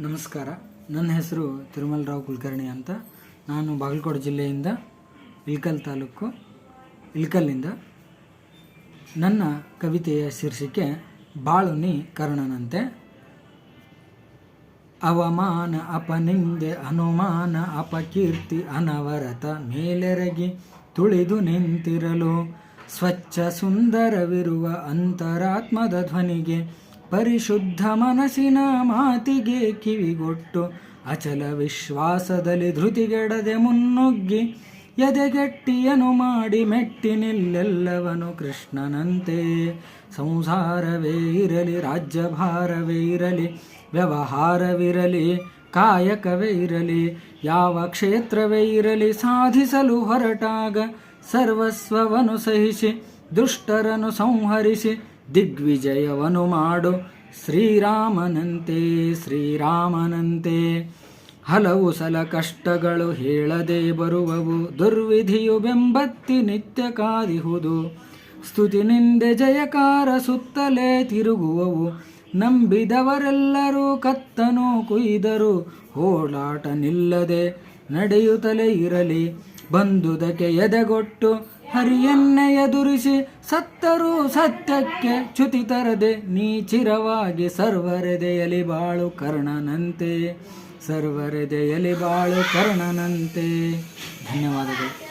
ನಮಸ್ಕಾರ. ನನ್ನ ಹೆಸರು ತಿರುಮಲರಾವ್ ಕುಲಕರ್ಣಿ ಅಂತ. ನಾನು ಬಾಗಲಕೋಟೆ ಜಿಲ್ಲೆಯಿಂದ ಇಳ್ಕಲ್ ತಾಲೂಕು, ಇಳ್ಕಲ್ಲಿಂದ ನನ್ನ ಕವಿತೆಯ ಶೀರ್ಷಿಕೆ ಬಾಳುನಿ ಕರ್ಣನಂತೆ. ಅವಮಾನ ಅಪನಿಂದೆ ಅನುಮಾನ ಅಪಕೀರ್ತಿ ಅನವರತ ಮೇಲೆರಗಿ ತುಳಿದು ನಿಂತಿರಲು, ಸ್ವಚ್ಛ ಸುಂದರವಿರುವ ಅಂತರಾತ್ಮದ ಧ್ವನಿಗೆ ಪರಿಶುದ್ಧ ಮನಸ್ಸಿನ ಮಾತಿಗೆ ಕಿವಿಗೊಟ್ಟು ಅಚಲ ವಿಶ್ವಾಸದಲ್ಲಿ ಧೃತಿಗೆಡದೆ ಮುನ್ನುಗ್ಗಿ ಎದೆಗೆಟ್ಟಿಯನು ಮಾಡಿ ಮೆಟ್ಟಿ ನಿಲ್ಲೆಲ್ಲವನು ಕೃಷ್ಣನಂತೆ. ಸಂಸಾರವೇ ಇರಲಿ, ರಾಜ್ಯಭಾರವೇ ಇರಲಿ, ವ್ಯವಹಾರವಿರಲಿ, ಕಾಯಕವೇ ಇರಲಿ, ಯಾವ ಕ್ಷೇತ್ರವೇ ಇರಲಿ, ಸಾಧಿಸಲು ಹೊರಟಾಗ ಸರ್ವಸ್ವವನ್ನು ಸಹಿಸಿ, ದುಷ್ಟರನ್ನು ಸಂಹರಿಸಿ ದಿಗ್ವಿಜಯವನ್ನು ಮಾಡು. ಶ್ರೀರಾಮನಂತೆ ಶ್ರೀರಾಮನಂತೆ. ಹಲವು ಸಲ ಕಷ್ಟಗಳು ಹೇಳದೆ ಬರುವವು. ದುರ್ವಿಧಿಯು ಬೆಂಬತ್ತಿ ನಿತ್ಯ ಕಾದಿಹುದು. ಸ್ತುತಿ ನಿಂದೆ ಜಯಕಾರ ಸುತ್ತಲೇ ತಿರುಗುವವು. ನಂಬಿದವರೆಲ್ಲರೂ ಕತ್ತನು ಕುಯ್ದರು. ಹೋಳಾಟ ನಿಲ್ಲದೆ ನಡೆಯುತ್ತಲೇ ಇರಲಿ. ಬಂದುದಕ್ಕೆ ಎದೆಗೊಟ್ಟು ಹರಿಯನ್ನೇ ಎದುರಿಸಿ ಸತ್ತರೂ ಸತ್ಯಕ್ಕೆ ಚ್ಯುತಿ ತರದೆ ನೀ ಚಿರವಾಗಿ ಸರ್ವರೆದೆಯಲಿ ಬಾಳು ಕರ್ಣನಂತೆ ಸರ್ವರೆದೆಯಲಿ ಬಾಳು ಕರ್ಣನಂತೆ. ಧನ್ಯವಾದಗಳು.